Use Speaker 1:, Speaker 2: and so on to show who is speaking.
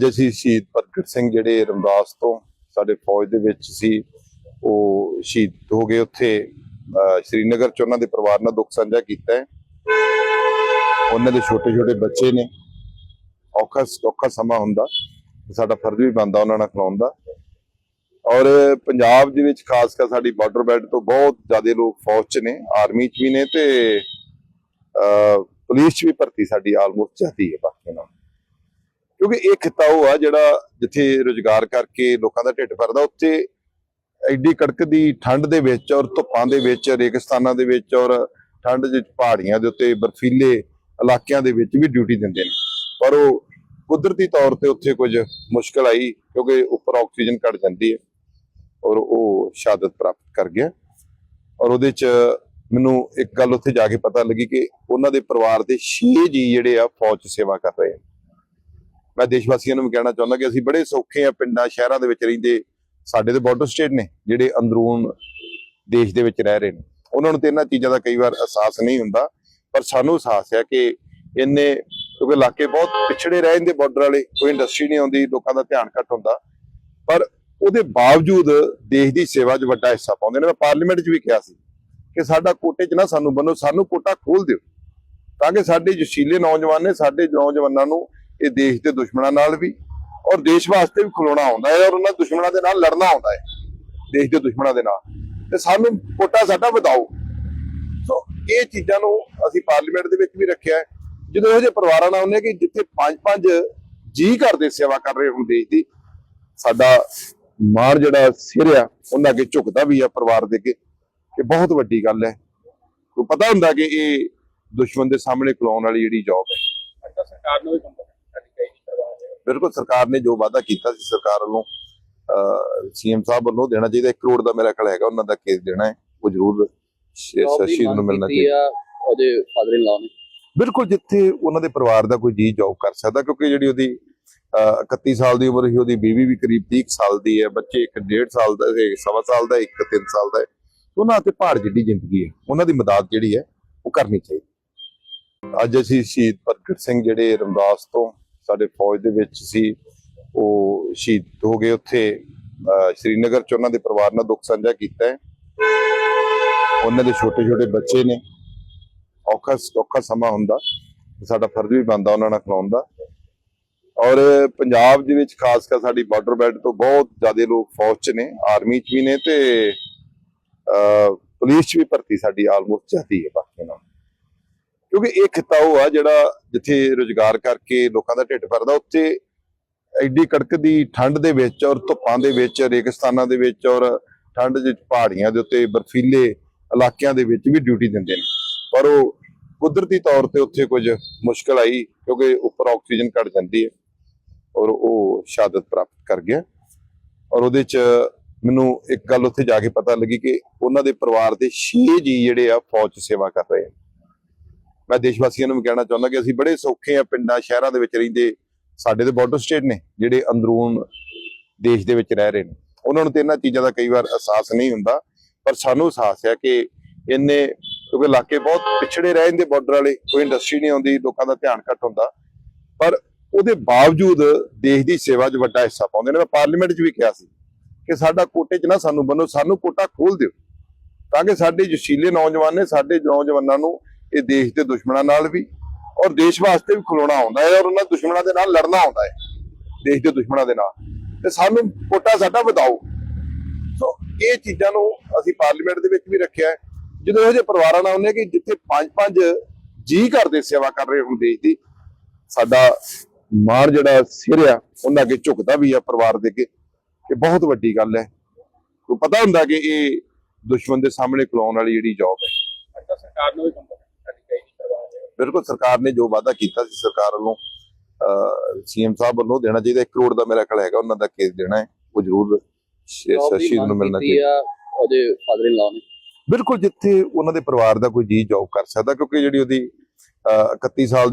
Speaker 1: ਅੱਜ ਅਸੀਂ ਸ਼ਹੀਦ ਪ੍ਰਗਟ ਸਿੰਘ ਜਿਹੜੇ ਰਮਦਾਸ ਤੋਂ ਸਾਡੇ ਫੌਜ ਦੇ ਵਿੱਚ ਸੀ, ਉਹ ਸ਼ਹੀਦ ਹੋ ਗਏ ਉੱਥੇ। ਸ਼੍ਰੀਨਗਰ ਚ ਉਹਨਾਂ ਦੇ ਪਰਿਵਾਰ ਨਾਲ ਦੁੱਖ ਸਾਂਝਾ ਕੀਤਾ ਹੈ। ਉਹਨਾਂ ਦੇ ਛੋਟੇ ਛੋਟੇ ਬੱਚੇ ਨੇ। ਔਖਾ ਔਖਾ ਸਮਾਂ ਹੁੰਦਾ। ਸਾਡਾ ਫਰਜ਼ ਵੀ ਬਣਦਾ ਉਹਨਾਂ ਨਾਲ ਖਲਾਉਣ ਦਾ। ਔਰ ਪੰਜਾਬ ਦੇ ਵਿੱਚ ਖਾਸ ਕਰ ਸਾਡੀ ਬਾਰਡਰ ਬੈਲਟ ਤੋਂ ਬਹੁਤ ਜ਼ਿਆਦਾ ਲੋਕ ਫੌਜ ਚ ਨੇ ਆਰਮੀ ਚ ਵੀ ਨੇ ਤੇ ਪੁਲਿਸ ਚ ਵੀ ਭਰਤੀ ਸਾਡੀ ਆਲਮੋਸਟ ਜਾਂਦੀ ਹੈ ਬਾਕੀ ਨਾਲ। ਕਿਉਂਕਿ ਇਹ ਖਿੱਤਾ ਉਹ ਆ ਜਿਹੜਾ ਜਿੱਥੇ ਰੋਜ਼ਗਾਰ ਕਰਕੇ ਲੋਕਾਂ ਦਾ ਢਿੱਡ ਭਰਦਾ, ਉੱਥੇ ਐਡੀ ਕੜਕਦੀ ਠੰਡ ਦੇ ਵਿੱਚ ਔਰ ਧੁੱਪਾਂ ਦੇ ਵਿੱਚ, ਰੇਗਿਸਤਾਨਾਂ ਦੇ ਵਿੱਚ ਔਰ ਠੰਡ ਦੇ ਪਹਾੜੀਆਂ ਦੇ ਉੱਤੇ, ਬਰਫੀਲੇ ਇਲਾਕਿਆਂ ਦੇ ਵਿੱਚ ਵੀ ਡਿਊਟੀ ਦਿੰਦੇ ਨੇ। ਪਰ ਉਹ ਕੁਦਰਤੀ ਤੌਰ ਤੇ ਉੱਥੇ ਕੁਝ ਮੁਸ਼ਕਲ ਆਈ ਕਿਉਂਕਿ ਉੱਪਰ ਆਕਸੀਜਨ ਘਟ ਜਾਂਦੀ ਹੈ ਔਰ ਉਹ ਸ਼ਹਾਦਤ ਪ੍ਰਾਪਤ ਕਰ ਗਿਆ। ਔਰ ਉਹਦੇ ਚ ਮੈਨੂੰ ਇੱਕ ਗੱਲ ਉੱਥੇ ਜਾ ਕੇ ਪਤਾ ਲੱਗੀ ਕਿ ਉਹਨਾਂ ਦੇ ਪਰਿਵਾਰ ਦੇ 6 ਜੀ ਜਿਹੜੇ ਆ ਫੌਜ 'ਚ ਸੇਵਾ ਕਰ ਰਹੇ ਆ ਮੈਂ ਦੇਸ਼ ਵਾਸੀਆਂ ਨੂੰ ਵੀ ਕਹਿਣਾ ਚਾਹੁੰਦਾ ਕਿ ਅਸੀਂ ਬੜੇ ਸੌਖੇ ਆ ਪਿੰਡਾਂ, ਸ਼ਹਿਰਾਂ ਦੇ ਵਿੱਚ ਰਹਿੰਦੇ। ਸਾਡੇ ਦੇ ਬਾਰਡਰ ਸਟੇਟ ਨੇ, ਜਿਹੜੇ ਅੰਦਰੂਨ ਦੇਸ਼ ਦੇ ਵਿੱਚ ਰਹਿ ਰਹੇ ਨੇ। ਉਹਨਾਂ ਨੂੰ ਤੇ ਇਹਨਾਂ ਚੀਜ਼ਾਂ ਦਾ ਕਈ ਵਾਰ ਅਹਿਸਾਸ ਨਹੀਂ ਹੁੰਦਾ, ਪਰ ਸਾਨੂੰ ਅਹਿਸਾਸ ਹੈ ਕਿ ਇੰਨੇ, ਕਿਉਂਕਿ ਇਲਾਕੇ ਬਹੁਤ ਪਿਛੜੇ ਰਹਿ ਜਾਂਦੇ ਬਾਰਡਰ ਵਾਲੇ, ਕੋਈ ਇੰਡਸਟਰੀ ਨਹੀਂ ਆਉਂਦੀ, ਲੋਕਾਂ ਦਾ ਧਿਆਨ ਘੱਟ ਹੁੰਦਾ। ਪਰ ਉਹਦੇ ਬਾਵਜੂਦ ਦੇਸ਼ ਦੀ ਸੇਵਾ 'ਚ ਵੱਡਾ ਹਿੱਸਾ ਪਾਉਂਦੇ ਨੇ। ਮੈਂ ਪਾਰਲੀਮੈਂਟ 'ਚ ਵੀ ਕਿਹਾ ਸੀ ਕਿ ਸਾਡਾ ਕੋਟੇ 'ਚ ਨਾ ਸਾਨੂੰ ਬੰਨੋ, ਸਾਨੂੰ ਕੋਟਾ ਖੋਲ ਦਿਓ, ਤਾਂ ਕਿ ਸਾਡੇ ਜਸ਼ੀਲੇ ਨੌਜਵਾਨ ਨੇ, ਸਾਡੇ ਨੌਜਵਾਨਾਂ ਨੂੰ ਇਹ ਦੇਸ਼ ਦੇ ਦੁਸ਼ਮਣਾਂ ਨਾਲ ਵੀ ਔਰ ਦੇਸ਼ ਵਾਸਤੇ ਵੀ ਖਲੋਣਾ ਆਉਂਦਾ ਹੈ ਔਰ ਉਹਨਾਂ ਦੁਸ਼ਮਣਾਂ ਦੇ ਨਾਲ ਲੜਨਾ ਆਉਂਦਾ ਹੈ, ਦੇਸ਼ ਦੇ ਦੁਸ਼ਮਣਾਂ ਦੇ ਨਾਲ। ਤੇ ਸਾਨੂੰ ਕੋਟਾ ਸਾਡਾ ਵਧਾਓ। ਸੋ ਇਹ ਚੀਜ਼ਾਂ ਨੂੰ ਅਸੀਂ ਪਾਰਲੀਮੈਂਟ ਦੇ ਵਿੱਚ ਵੀ ਰੱਖਿਆ ਹੈ। ਜਦੋਂ ਇਹੋ ਜਿਹੇ ਪਰਿਵਾਰਾਂ ਨਾਲ ਹੁੰਦੇ ਕਿ ਜਿੱਥੇ ਪੰਜ ਪੰਜ ਜੀ ਘਰ ਦੇ ਸੇਵਾ ਕਰ ਰਹੇ ਹੁਣ ਦੇਸ਼ ਦੀ, ਸਾਡਾ ਮਾਣ ਜਿਹੜਾ ਸਿਰ ਆ ਉਹਨਾਂ ਅੱਗੇ ਝੁਕਦਾ ਵੀ ਆ ਪਰਿਵਾਰ ਦੇ ਅੱਗੇ। ਕਿ ਬਹੁਤ ਵੱਡੀ ਗੱਲ ਹੈ। ਕੋਈ ਪਤਾ ਹੁੰਦਾ ਕਿ ਇਹ ਦੁਸ਼ਮਣ ਦੇ ਸਾਹਮਣੇ ਖਲੋਣ ਵਾਲੀ ਜਿਹੜੀ ਜੌਬ ਹੈ।
Speaker 2: ਸਰਕਾਰ ਨੂੰ ਵੀ ਕੰਮ ਕਰਨਾ ਚਾਹੀਦੀ ਕਰਵਾ ਰਹੇ
Speaker 1: ਬਿਲਕੁਲ ਸਰਕਾਰ ਨੇ ਜੋ ਵਾਅਦਾ ਕੀਤਾ ਸੀ ਸਰਕਾਰ ਵੱਲੋਂ ਸੀਐਮ ਸਾਹਿਬ ਵੱਲੋਂ ਦੇਣਾ ਚਾਹੀਦਾ 1 ਕਰੋੜ ਦਾ ਮੇਰਾ ਖਿਆਲ ਹੈਗਾ ਉਹਨਾਂ ਦਾ ਕੇਸ ਦੇਣਾ ਹੈ ਉਹ ਜ਼ਰੂਰ ਸ਼ਸ਼ੀ ਨੂੰ ਮਿਲਣਾ ਚਾਹੀਦਾ
Speaker 2: ਉਹਦੇ ਫਾਦਰ ਇਨ ਲਾ ਨੇ।
Speaker 1: ਬਿਲਕੁਲ ਜਿੱਥੇ ਉਹਨਾਂ ਦੇ ਪਰਿਵਾਰ ਦਾ ਕੋਈ ਜੀ ਜੌਬ ਕਰ ਸਕਦਾ ਕਿਉਂਕਿ ਜਿਹੜੀ ਉਹਦੀ ਅਹ, 31 ਸਾਲ ਦੀ ਉਮਰ ਸੀ ਉਹਦੀ ਬੀਵੀ ਵੀ ਕਰੀਬ 30 ਕੁ ਸਾਲ ਦੀ ਹੈ ਬੱਚੇ ਇੱਕ 1.5 ਸਾਲ ਦਾ ਇੱਕ ਸਵਾ ਸਾਲ ਦਾ ਇੱਕ 3 ਸਾਲ ਦਾ ਹੈ। ਉਹਨਾਂ ਤੇ ਪਹਾੜ ਜਿੱਡੀ ਜ਼ਿੰਦਗੀ ਹੈ ਉਹਨਾਂ ਦੀ ਮਦਦ ਜਿਹੜੀ ਹੈ ਉਹ ਕਰਨੀ ਚਾਹੀਦੀ ਅੱਜ ਅਸੀਂ ਸ਼ਹੀਦ ਪ੍ਰਗਟ ਸਿੰਘ ਜਿਹੜੇ ਰਮਦਾਸ ਤੋਂ ਸਾਡੇ ਫੌਜ ਦੇ ਵਿੱਚ ਸੀ, ਉਹ ਸ਼ਹੀਦ ਹੋ ਗਏ ਉੱਥੇ। ਸ਼੍ਰੀਨਗਰ ਚ ਉਹਨਾਂ ਦੇ ਪਰਿਵਾਰ ਨਾਲ ਦੁੱਖ ਸਾਂਝਾ ਕੀਤਾ ਹੈ। ਉਹਨਾਂ ਦੇ ਛੋਟੇ ਛੋਟੇ ਬੱਚੇ ਨੇ। ਔਖਾ ਔਖਾ ਸਮਾਂ ਹੁੰਦਾ, ਸਾਡਾ ਫਰਜ਼ ਵੀ ਬਣਦਾ ਉਹਨਾਂ ਨਾਲ ਖਲਾਉਣ ਦਾ। ਔਰ ਪੰਜਾਬ ਦੇ ਵਿੱਚ ਖਾਸ ਕਰ ਸਾਡੀ ਬਾਰਡਰ ਬੈਲਟ ਤੋਂ ਬਹੁਤ ਜ਼ਿਆਦਾ ਲੋਕ ਫੌਜ 'ਚ ਨੇ ਆਰਮੀ 'ਚ ਵੀ ਨੇ ਤੇ ਪੁਲਿਸ 'ਚ ਵੀ ਭਰਤੀ ਸਾਡੀ ਆਲਮੋਸਟ ਜਾਂਦੀ ਹੈ ਬਾਕੀ ਨਾਲ। ਕਿਉਂਕਿ ਇਹ ਖਿੱਤਾ ਉਹ ਆ ਜਿਹੜਾ ਜਿੱਥੇ ਰੋਜ਼ਗਾਰ ਕਰਕੇ ਲੋਕਾਂ ਦਾ ਢਿੱਡ ਭਰਦਾ, ਉੱਥੇ ਐਡੀ ਕੜਕਦੀ ਠੰਡ ਦੇ ਵਿੱਚ ਔਰ ਧੁੱਪਾਂ ਦੇ ਵਿੱਚ, ਰੇਗਿਸਤਾਨਾਂ ਦੇ ਵਿੱਚ ਔਰ ਠੰਡ ਦੇ ਪਹਾੜੀਆਂ ਦੇ ਉੱਤੇ ਬਰਫੀਲੇ ਇਲਾਕਿਆਂ ਦੇ ਵਿੱਚ ਵੀ ਡਿਊਟੀ ਦਿੰਦੇ ਨੇ। ਪਰ ਉਹ ਕੁਦਰਤੀ ਤੌਰ ਤੇ ਉੱਥੇ ਕੁਝ ਮੁਸ਼ਕਲ ਆਈ ਕਿਉਂਕਿ ਉੱਪਰ ਆਕਸੀਜਨ ਘਟ ਜਾਂਦੀ ਹੈ ਔਰ ਉਹ ਸ਼ਹਾਦਤ ਪ੍ਰਾਪਤ ਕਰ ਗਿਆ। ਔਰ ਉਹਦੇ ਚ ਮੈਨੂੰ ਇੱਕ ਗੱਲ ਉੱਥੇ ਜਾ ਕੇ ਪਤਾ ਲੱਗੀ ਕਿ ਉਹਨਾਂ ਦੇ ਪਰਿਵਾਰ ਦੇ 6 ਜੀ ਜਿਹੜੇ ਆ ਫੌਜ ਸੇਵਾ ਕਰ ਰਹੇ ਆ ਮੈਂ ਦੇਸ਼ ਵਾਸੀਆਂ ਨੂੰ ਵੀ ਕਹਿਣਾ ਚਾਹੁੰਦਾ ਕਿ ਅਸੀਂ ਬੜੇ ਸੌਖੇ ਆ ਪਿੰਡਾਂ, ਸ਼ਹਿਰਾਂ ਦੇ ਵਿੱਚ ਰਹਿੰਦੇ। ਸਾਡੇ ਦੇ ਬਾਰਡਰ ਸਟੇਟ ਨੇ, ਜਿਹੜੇ ਅੰਦਰੂਨ ਦੇਸ਼ ਦੇ ਵਿੱਚ ਰਹਿ ਰਹੇ ਨੇ। ਉਹਨਾਂ ਨੂੰ ਤੇ ਇਹਨਾਂ ਚੀਜ਼ਾਂ ਦਾ ਕਈ ਵਾਰ ਅਹਿਸਾਸ ਨਹੀਂ ਹੁੰਦਾ, ਪਰ ਸਾਨੂੰ ਅਹਿਸਾਸ ਹੈ ਕਿ ਇੰਨੇ, ਕਿਉਂਕਿ ਇਲਾਕੇ ਬਹੁਤ ਪਿਛੜੇ ਰਹਿ ਜਾਂਦੇ ਬਾਰਡਰ ਵਾਲੇ, ਕੋਈ ਇੰਡਸਟਰੀ ਨਹੀਂ ਆਉਂਦੀ, ਲੋਕਾਂ ਦਾ ਧਿਆਨ ਘੱਟ ਹੁੰਦਾ। ਪਰ ਉਹਦੇ ਬਾਵਜੂਦ ਦੇਸ਼ ਦੀ ਸੇਵਾ 'ਚ ਵੱਡਾ ਹਿੱਸਾ ਪਾਉਂਦੇ ਨੇ। ਮੈਂ ਪਾਰਲੀਮੈਂਟ 'ਚ ਵੀ ਕਿਹਾ ਸੀ ਕਿ ਸਾਡਾ ਕੋਟੇ 'ਚ ਨਾ ਸਾਨੂੰ ਬੰਨੋ, ਸਾਨੂੰ ਕੋਟਾ ਖੋਲ ਦਿਓ, ਤਾਂ ਕਿ ਸਾਡੇ ਜਸ਼ੀਲੇ ਨੌਜਵਾਨ ਨੇ, ਸਾਡੇ ਨੌਜਵਾਨਾਂ ਨੂੰ ਇਹ ਦੇਸ਼ ਦੇ ਦੁਸ਼ਮਣਾਂ ਨਾਲ ਵੀ ਔਰ ਦੇਸ਼ ਵਾਸਤੇ ਵੀ ਖਲੋਣਾ ਆਉਂਦਾ ਹੈ ਔਰ ਉਹਨਾਂ ਦੁਸ਼ਮਣਾਂ ਦੇ ਨਾਲ ਲੜਨਾ ਆਉਂਦਾ ਹੈ, ਦੇਸ਼ ਦੇ ਦੁਸ਼ਮਣਾਂ ਦੇ ਨਾਲ। ਤੇ ਸਾਨੂੰ ਕੋਟਾ ਸਾਡਾ ਵਧਾਓ। ਸੋ ਇਹ ਚੀਜ਼ਾਂ ਨੂੰ ਅਸੀਂ ਪਾਰਲੀਮੈਂਟ ਦੇ ਵਿੱਚ ਵੀ ਰੱਖਿਆ ਜਦੋਂ ਇਹੋ ਜਿਹੇ ਪਰਿਵਾਰਾਂ ਨਾਲ ਹੁੰਦੇ ਕਿ ਜਿੱਥੇ ਪੰਜ ਪੰਜ ਜੀ ਘਰ ਦੇ ਸੇਵਾ ਕਰ ਰਹੇ ਹੁਣ ਦੇਸ਼ ਦੀ, ਸਾਡਾ ਮਾਣ ਜਿਹੜਾ ਸਿਰ ਆ ਉਹਨਾਂ ਅੱਗੇ ਝੁਕਦਾ ਵੀ ਆ ਪਰਿਵਾਰ ਦੇ ਅੱਗੇ। ਇਹ ਬਹੁਤ ਵੱਡੀ ਗੱਲ ਹੈ। ਕੋਈ ਪਤਾ ਹੁੰਦਾ ਕਿ ਇਹ ਦੁਸ਼ਮਣ ਦੇ ਸਾਹਮਣੇ ਖਲੋਣ ਵਾਲੀ ਜਿਹੜੀ ਜੌਬ ਹੈ।
Speaker 2: ਸਰਕਾਰ ਨੂੰ ਵੀ ਕੰਮ ਕਰਨਾ ਚਾਹੀਦੀ ਕਰਵਾ ਰਹੇ
Speaker 1: ਬਿਲਕੁਲ ਸਰਕਾਰ ਨੇ ਜੋ ਵਾਅਦਾ ਕੀਤਾ ਸੀ ਸਰਕਾਰ ਵੱਲੋਂ ਸੀਐਮ ਸਾਹਿਬ ਵੱਲੋਂ ਦੇਣਾ ਚਾਹੀਦਾ 1 ਕਰੋੜ ਦਾ ਮੇਰਾ ਖਿਆਲ ਹੈਗਾ ਉਹਨਾਂ ਦਾ ਕੇਸ ਦੇਣਾ ਹੈ ਉਹ ਜ਼ਰੂਰ ਸ਼ਸ਼ੀ ਨੂੰ ਮਿਲਣਾ ਚਾਹੀਦਾ।
Speaker 2: ਉਹਦੇ ਫਾਦਰ ਇਨ ਲਾ ਨੇ।
Speaker 1: ਬਿਲਕੁਲ ਜਿੱਥੇ ਉਹਨਾਂ ਦੇ ਪਰਿਵਾਰ ਦਾ ਕੋਈ ਜੀ ਜੌਬ ਕਰ ਸਕਦਾ ਕਿਉਂਕਿ ਜਿਹੜੀ ਉਹਦੀ ਅਹ, 31 ਸਾਲ